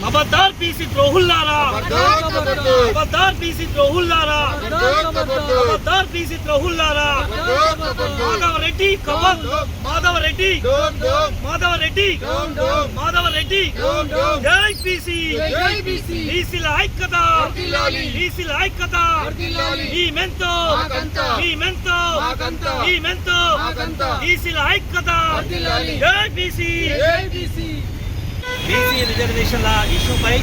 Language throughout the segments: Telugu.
ఖబర్దార్ బీసీ ద్రోహుల్లారా ఖబర్దార్ బీసీ ద్రోహుల్లారా ఖబర్దార్ బీసీ ద్రోహుల్లారా మాధవ రెడ్డి కవర్ మాధవ రెడ్డి మాధవ రెడ్డి మాధవ రెడ్డి జై బీసీ బీసీల ఐక్యత బీసీల ఐక్యత ఈ మెంతో ఈ మెంతో ఈ మెంతో బీసీల ఐక్యత జై బీసీ బీసీ రిజర్వేషన్ల ఇష్యూపై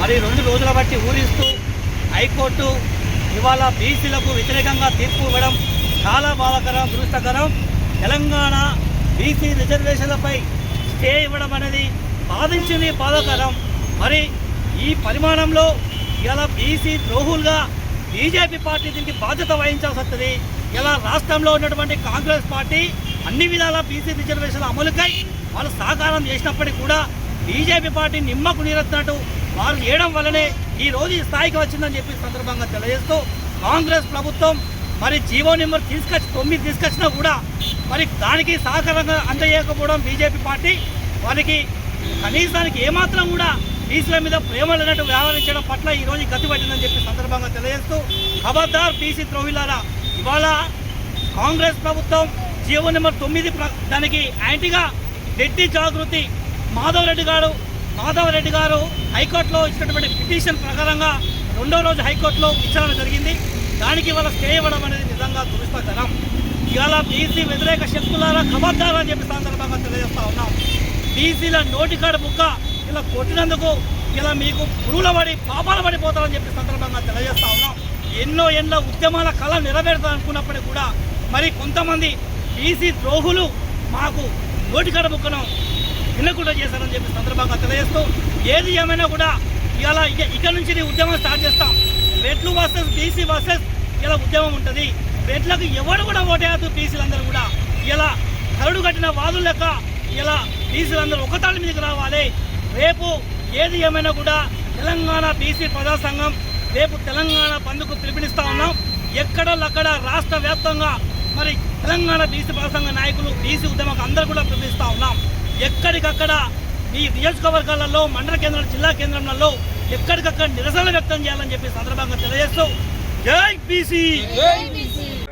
మరి రెండు రోజుల బట్టి ఊరిస్తూ హైకోర్టు ఇవాళ బీసీలకు వ్యతిరేకంగా తీర్పు ఇవ్వడం చాలా బాధాకరం దురదృష్టకరం. తెలంగాణ బీసీ రిజర్వేషన్లపై స్టే ఇవ్వడం అనేది బాధించింది బాధాకరం. మరి ఈ పరిమాణంలో ఇలా బీసీ ద్రోహులుగా బీజేపీ పార్టీ దీనికి బాధ్యత వహించాల్సి వస్తుంది. ఇలా రాష్ట్రంలో ఉన్నటువంటి కాంగ్రెస్ పార్టీ అన్ని విధాల బీసీ రిజర్వేషన్ల అమలుకై వాళ్ళు సహకారం చేసినప్పటికీ కూడా బీజేపీ పార్టీ నిమ్మకు నీరెత్తినట్టు వారు చేయడం వల్లనే ఈ రోజు ఈ స్థాయికి వచ్చిందని చెప్పి సందర్భంగా తెలియజేస్తూ కాంగ్రెస్ ప్రభుత్వం మరి జీవో నెంబర్ తీసుకొచ్చి తొమ్మిది తీసుకొచ్చినా కూడా మరి దానికి సహకారంగా అందజేయకపోవడం బీజేపీ పార్టీ. వారికి కనీసానికి ఏమాత్రం కూడా బీసీల మీద ప్రేమ లేనట్టు వ్యవహరించడం పట్ల ఈరోజు రోజు గతి పట్టిందని చెప్పి సందర్భంగా తెలియజేస్తూ ఖబర్దార్ బీసీ ద్రోహిలారా ఇవాళ కాంగ్రెస్ ప్రభుత్వం జీవో నెంబర్ తొమ్మిది దానికి యాంటీగా రెడ్డి జాగృతి మాధవరెడ్డి గారు మాధవరెడ్డి గారు హైకోర్టులో ఇచ్చినటువంటి పిటిషన్ ప్రకారంగా రెండో రోజు హైకోర్టులో విచారణ జరిగింది. దానికి వాళ్ళ స్టే ఇవ్వడం అనేది నిజంగా దురదృష్టకరం. ఇవాళ బీసీ వ్యతిరేక శక్తులారా ఖబర్దారా అని చెప్పి సందర్భంగా తెలియజేస్తా ఉన్నాం. బీసీల నోటికాడు బుక్క ఇలా కొట్టినందుకు ఇలా మీకు పురుగుల పడి పాపాలు పడిపోతారని చెప్పి సందర్భంగా తెలియజేస్తా ఉన్నాం. ఎన్నో ఎన్నో ఉద్యమాల కళ నెరవేరుతా అనుకున్నప్పటికీ కూడా మరి కొంతమంది బీసీ ద్రోహులు మాకు నోటికాడ బుక్కను వినకుండా చేశారని చెప్పి సందర్భంగా తెలియజేస్తూ ఏది ఏమైనా కూడా ఇలా ఇక ఇక నుంచి ఉద్యమం స్టార్ట్ చేస్తాం. రెడ్లు వర్సెస్ బీసీ వర్సెస్ ఇలా ఉద్యమం ఉంటుంది. రెడ్లకు ఎవరు కూడా ఓటేయద్దు బీసీలందరూ కూడా. ఇలా కరుడు కట్టిన వాదులు లెక్క ఇలా బీసీలందరూ ఒకతాళి మీదకి రావాలి. రేపు ఏది ఏమైనా కూడా తెలంగాణ బీసీ ప్రజా సంఘం రేపు తెలంగాణ బంద్కు పిలుపునిస్తా ఉన్నాం. ఎక్కడోళ్ళక్కడ రాష్ట్ర వ్యాప్తంగా మరి తెలంగాణ బీసీ ప్రజా సంఘ నాయకులు బీసీ ఉద్యమకు అందరూ కూడా పిలుపునిస్తా ఉన్నాం. ఎక్కడికక్కడ మీ నియోజకవర్గాలలో మండల కేంద్ర జిల్లా కేంద్రంలో ఎక్కడికక్కడ నిరసన వ్యక్తం చేయాలని చెప్పి సందర్భంగా తెలియజేస్తూ జై BC!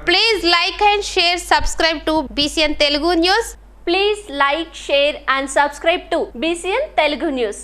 Please like and share subscribe to BCN Telugu news please like share and subscribe to BCN Telugu news